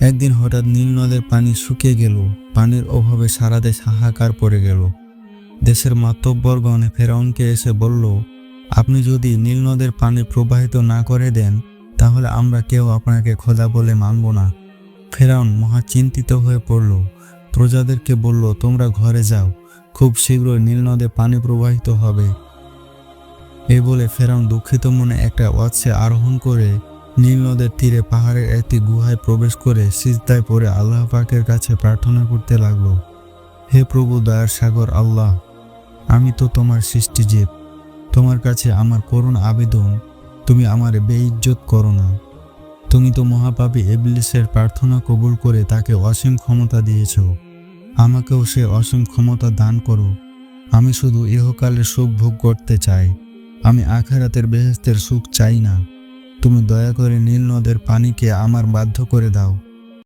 একদিন হঠাৎ নীল নদের পানি শুকিয়ে গেল। পানির অভাবে সারা দেশ হাহাকার পড়ে গেল। দেশের মাতব্বরগণ ফেরাউনকে এসে বলল, আপনি যদি নীল নদের পানি প্রবাহিত না করে দেন, তাহলে আমরা কেউ আপনাকে খোদা বলে মানব না। ফেরাউন মহা চিন্তিত হয়ে পড়ল। প্রজাদেরকে বলল, তোমরা ঘরে যাও, খুব শীঘ্রই নীল নদে পানি প্রবাহিত হবে। এ বলে ফেরাউন দুঃখিত মনে একটা অচ্ছে আরোহণ করে নীল নদের তীরে পাহাড়ের একটি গুহায় প্রবেশ করে সিজদায় পড়ে আল্লাহ পাকের কাছে প্রার্থনা করতে লাগল, হে প্রভু দয়ার সাগর আল্লাহ, আমি তো তোমার সৃষ্টিজীব তোমার কাছে আমার করুণ আবেদন, তুমি আমার বেইজ্জত করো না। তুমি তো মহাপাপী এবলিসের প্রার্থনা কবুল করে তাকে অসীম ক্ষমতা দিয়েছ। আমাকেও সে অসীম ক্ষমতা দান করো। আমি শুধু ইহকালের সুখ ভোগ করতে চাই। আমি আখেরাতের বেহেস্তের সুখ চাই না। তুমি দয়া করে নীল নদের পানিকে আমার বাধ্য করে দাও।